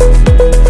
Thank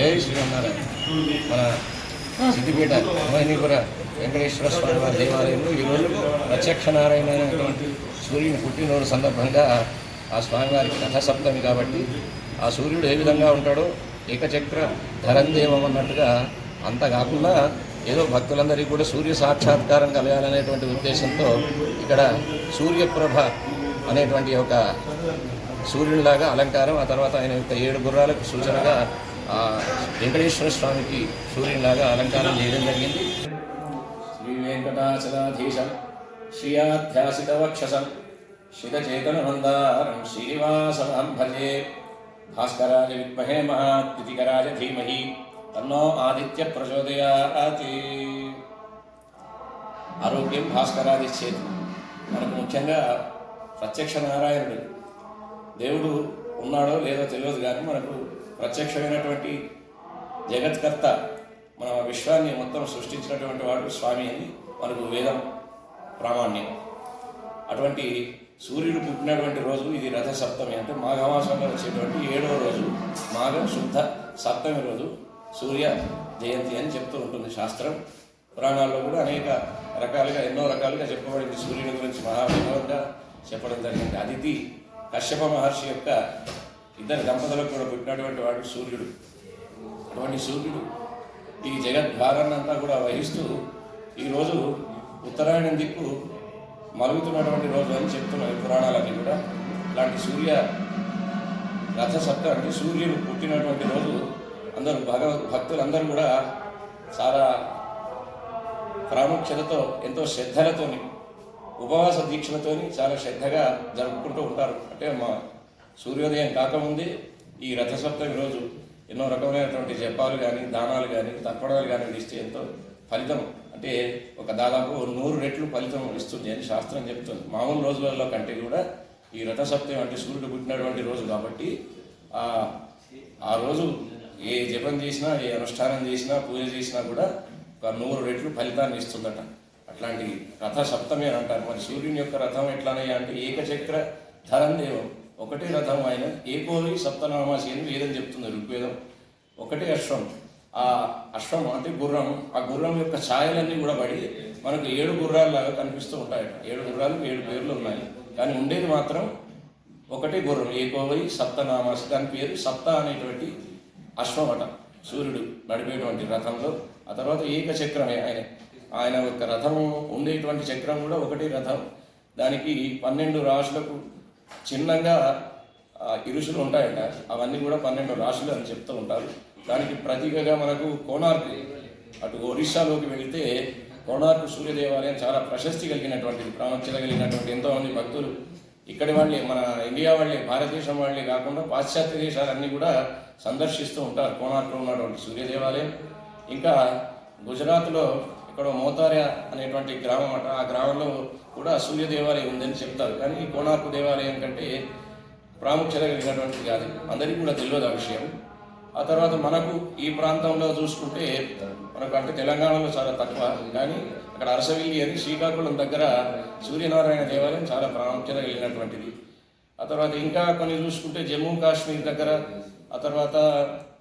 జై శ్రీరామనారాయణ. మన సిద్దిపేట మోహినీపుర వెంకటేశ్వర స్వామి వారి దేవాలయంలో ఈరోజు ప్రత్యక్ష నారాయణ అనేటువంటి సూర్యుని పుట్టినరోజు సందర్భంగా ఆ స్వామివారికి రథసప్తమి కాబట్టి ఆ సూర్యుడు ఏ విధంగా ఉంటాడో ఏకచక్ర ధరందేవం అన్నట్టుగా అంత కాకుండా ఏదో భక్తులందరికీ కూడా సూర్య సాక్షాత్కారం కలగాలనేటువంటి ఉద్దేశంతో ఇక్కడ సూర్యప్రభ అనేటువంటి ఒక సూర్యుడిలాగా అలంకారం ఆ తర్వాత ఆయన యొక్క ఏడు గుర్రాలకు సూచనగా వెంకటేశ్వర స్వామికి సూర్యునిలాగా అలంకారం చేయడం జరిగింది. శ్రీ వెంకటాచలాధీశం శ్రియాధ్యాసిత వక్షసం శితచేతన మందారం శ్రీనివాసమహం భజే భాస్కరాజ విద్మహే మహాతిథికరాయ ధీమహి తన్నో ఆదిత్య ప్రచోదయాతి. ఆరోగ్యం భాస్కరాది చేతి. మనకు ముఖ్యంగా ప్రత్యక్ష నారాయణుడు. దేవుడు ఉన్నాడో లేదో తెలియదు కానీ మనకు ప్రత్యక్షమైనటువంటి జగత్కర్త మన విశ్వాన్ని మొత్తం సృష్టించినటువంటి వాడు స్వామి అని మనకు వేదం ప్రామాణ్యం. అటువంటి సూర్యుడు పుట్టినటువంటి రోజు ఇది రథ సప్తమి అంటే మాఘమాసంలో వచ్చేటువంటి ఏడవ రోజు మాఘ శుద్ధ సప్తమి రోజు సూర్య జయంతి అని చెప్తూ ఉంటుంది శాస్త్రం. పురాణాల్లో కూడా అనేక రకాలుగా ఎన్నో రకాలుగా చెప్పబడింది సూర్యుని గురించి మహావైభవంగా చెప్పడం జరిగింది. అదితి కశ్యప మహర్షి యొక్క ఇద్దరు దంపతులకు కూడా పుట్టినటువంటి వాడు సూర్యుడు. అటువంటి సూర్యుడు ఈ జగద్భారాన్నంతా కూడా వహిస్తూ ఈరోజు ఉత్తరాయణం దిక్కు మలుగుతున్నటువంటి రోజు అని చెప్తున్నాయి పురాణాలన్నీ కూడా. ఇలాంటి సూర్య రథ సప్త అంటే సూర్యుడు పుట్టినటువంటి రోజు అందరూ భగవద్ భక్తులందరూ కూడా చాలా ప్రాముఖ్యతతో ఎంతో శ్రద్ధలతోని ఉపవాస దీక్షలతోని చాలా శ్రద్ధగా జరుపుకుంటూ ఉంటారు. అంటే మా సూర్యోదయం కాకముందే ఈ రథసప్తమి రోజు ఎన్నో రకమైనటువంటి జపాలు కానీ దానాలు కానీ తర్పణాలు కానీ ఇస్తే ఎంతో ఫలితం. అంటే ఒక దాదాపు నూరు రెట్లు ఫలితం ఇస్తుంది అని శాస్త్రం చెప్తుంది. మామూలు రోజులలో కంటే కూడా ఈ రథసప్తమి అంటే సూర్యుడు పుట్టినటువంటి రోజు కాబట్టి ఆ రోజు ఏ జపం చేసినా ఏ అనుష్ఠానం చేసినా పూజ చేసినా కూడా ఒక నూరు రెట్లు ఫలితాన్ని ఇస్తుందట. అట్లాంటి రథ సప్తమి అని అంటారు. మరి సూర్యుని యొక్క రథం ఎట్లానయ్యా అంటే ఏకచక్ర ధరం దేవం ఒకటే రథం ఆయన. ఏకోని సప్తనామాసి అని వేదం చెప్తుంది ఋగ్వేదం. ఒకటే అశ్వం. ఆ అశ్వం అంటే గుర్రం. ఆ గుర్రం యొక్క ఛాయలన్నీ కూడా పడి మనకు ఏడు గుర్రాల్లాగా కనిపిస్తూ ఉంటాయట. ఏడు గుర్రాలు ఏడు పేర్లు ఉన్నాయి. కానీ ఉండేది మాత్రం ఒకటే గుర్రం. ఏకోవై సప్తనామాసి దాని పేరు సప్త అనేటువంటి అశ్వం అట. సూర్యుడు నడిపేటువంటి రథంలో. ఆ తర్వాత ఏక చక్రమే ఆయన. ఆయన యొక్క రథం ఉండేటువంటి చక్రం కూడా ఒకటే రథం. దానికి పన్నెండు రాశులకు చిన్నగా ఇరుషులు ఉంటాయట. అవన్నీ కూడా పన్నెండు రాశులు అని చెప్తూ ఉంటారు. దానికి ప్రతీకగా మనకు కోణార్క్ అటు ఒరిస్సాలోకి వెళితే కోణార్కు సూర్య దేవాలయం చాలా ప్రశస్తి కలిగినటువంటిది ప్రాముఖ్యత కలిగినటువంటి ఎంతోమంది భక్తులు. ఇక్కడి వాళ్ళే మన ఇండియా వాళ్ళే భారతదేశం వాళ్ళే కాకుండా పాశ్చాత్య దేశాలన్నీ కూడా సందర్శిస్తూ ఉంటారు. కోణార్క్లో ఉన్నటువంటి సూర్య దేవాలయం ఇంకా గుజరాత్లో ఇక్కడ మోతార్య అనేటువంటి గ్రామం అట. ఆ గ్రామంలో కూడా సూర్య దేవాలయం ఉందని చెప్తారు. కానీ ఈ కోణార్కు దేవాలయం కంటే ప్రాముఖ్యత కలిగినటువంటిది కాదు. అందరికీ కూడా తెలియదు ఆ విషయం. ఆ తర్వాత మనకు ఈ ప్రాంతంలో చూసుకుంటే మనకు అంటే తెలంగాణలో చాలా తక్కువ. కానీ అక్కడ అరసవిల్లి అని శ్రీకాకుళం దగ్గర సూర్యనారాయణ దేవాలయం చాలా ప్రాముఖ్యత కలిగినటువంటిది. ఆ తర్వాత ఇంకా కొన్ని చూసుకుంటే జమ్మూ కాశ్మీర్ దగ్గర ఆ తర్వాత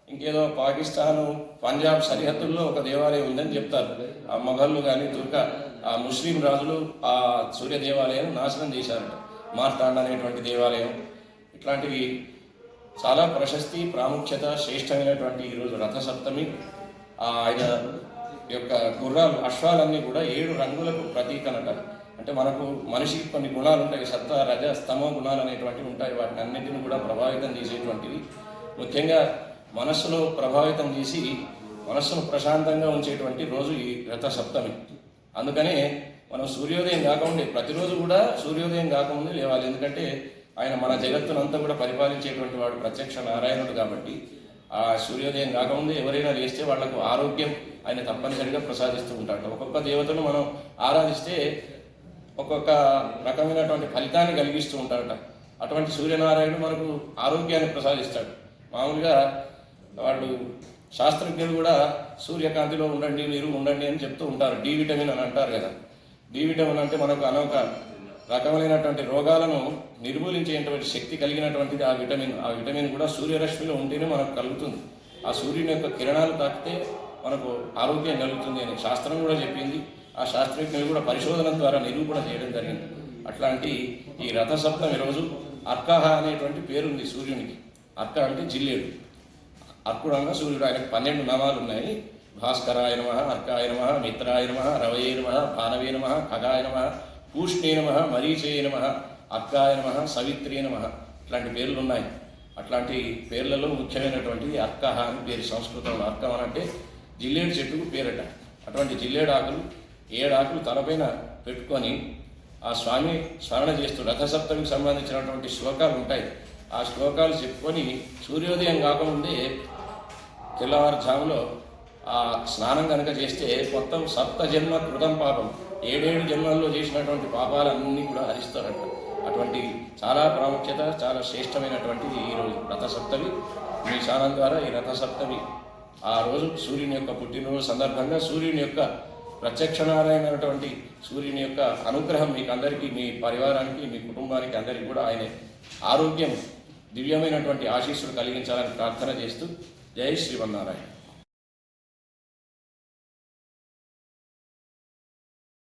ఇంకేదో పాకిస్తాను పంజాబ్ సరిహద్దుల్లో ఒక దేవాలయం ఉందని చెప్తారు. ఆ మొఘళ్ళు కానీ తుర్క ఆ ముస్లిం రాజులు ఆ సూర్య దేవాలయం నాశనం చేశారట. మార్తాండ అనేటువంటి దేవాలయం. ఇట్లాంటివి చాలా ప్రశస్తి ప్రాముఖ్యత శ్రేష్టమైనటువంటి ఈరోజు రథసప్తమి. సప్తమి ఆయన యొక్క గుర్రాలు అశ్వాలన్నీ కూడా ఏడు రంగులకు ప్రతీకనట. అంటే మనకు మనిషికి కొన్ని గుణాలు ఉంటాయి. సత్వ రజ స్తమ గుణాలు అనేటువంటివి ఉంటాయి. వాటిని అన్నింటిని కూడా ప్రభావితం చేసేటువంటివి. ముఖ్యంగా మనస్సును ప్రభావితం చేసి మనస్సును ప్రశాంతంగా ఉంచేటువంటి రోజు ఈ రథ సప్తమి అందుకనే మనం సూర్యోదయం కాకముందే ప్రతిరోజు కూడా సూర్యోదయం కాకముందే లేవాలి. ఎందుకంటే ఆయన మన జగత్తునంతా కూడా పరిపాలించేటువంటి వాడు ప్రత్యక్ష నారాయణుడు కాబట్టి ఆ సూర్యోదయం కాకముందే ఎవరైనా లేస్తే వాళ్ళకు ఆరోగ్యం ఆయన తప్పనిసరిగా ప్రసాదిస్తూ ఉంటాడు. ఒక్కొక్క దేవతను మనం ఆరాధిస్తే ఒక్కొక్క రకమైనటువంటి ఫలితాన్ని కలిగిస్తూ ఉంటాడట. అటువంటి సూర్యనారాయణుడు మనకు ఆరోగ్యాన్ని ప్రసాదిస్తాడు. మామూలుగా వాళ్ళు శాస్త్రజ్ఞులు కూడా సూర్యకాంతిలో ఉండండి మీరు ఉండండి అని చెప్తూ ఉంటారు. డి విటమిన్ అని అంటారు కదా. డి విటమిన్ అంటే మనకు అనేక రకమైనటువంటి రోగాలను నిర్మూలించేటువంటి శక్తి కలిగినటువంటిది ఆ విటమిన్. ఆ విటమిన్ కూడా సూర్యరశ్మిలో ఉంటేనే మనకు కలుగుతుంది. ఆ సూర్యుని యొక్క కిరణాలు తాకితే మనకు ఆరోగ్యం కలుగుతుంది అని శాస్త్రం కూడా చెప్పింది. ఆ శాస్త్రజ్ఞులు కూడా పరిశోధన ద్వారా నిరూపణ చేయడం జరిగింది. అట్లాంటి ఈ రథసప్తం రోజు అర్కహ అనేటువంటి పేరుంది సూర్యునికి. అర్క అంటే జిల్లేడు. అర్కుడు అనగా సూర్యుడు ఆయనకు పన్నెండు నామాలు ఉన్నాయి. భాస్కరాయ నమ అర్కాయ నమ మిత్రాయ నమ రవయే నమ భానవే నమ ఖగాయ నమ పూష్ణే నమ మరీచే నమ అర్కాయ నమ సవిత్రే నమ ఇట్లాంటి పేర్లు ఉన్నాయి. అట్లాంటి పేర్లలో ముఖ్యమైనటువంటిది అర్కహ అని పేరు సంస్కృతంలో అర్కం అని అంటే జిల్లేడు చెట్టుకు పేరట. అటువంటి జిల్లేడు ఆకులు తలపైన పెట్టుకొని ఆ స్వామి స్మరణ చేస్తూ రథసప్తమికి సంబంధించినటువంటి శ్లోకాలు ఉంటాయి. ఆ శ్లోకాలు చెప్పుకొని సూర్యోదయం కాకముందే తెల్లవారుజాములో ఆ స్నానం కనుక చేస్తే మొత్తం సప్త జన్మ కృతం పాపం. ఏడేడు జన్మల్లో చేసినటువంటి పాపాలన్నీ కూడా హరిస్తారట. అటువంటి చాలా ప్రాముఖ్యత చాలా శ్రేష్టమైనటువంటిది ఈ రోజు రథసప్తమి. మీ స్నానం ద్వారా ఈ రథ సప్తమి ఆ రోజు సూర్యుని యొక్క పుట్టినరోజు సందర్భంగా సూర్యుని యొక్క ప్రత్యక్షనారాయణటువంటి సూర్యుని యొక్క అనుగ్రహం మీకు అందరికీ మీ పరివారానికి మీ కుటుంబానికి అందరికీ కూడా ఆయన ఆరోగ్యం దివ్యమైనటువంటి ఆశీస్సులు కలిగించాలని ప్రార్థన చేస్తూ జై శ్రీమన్నారాయణ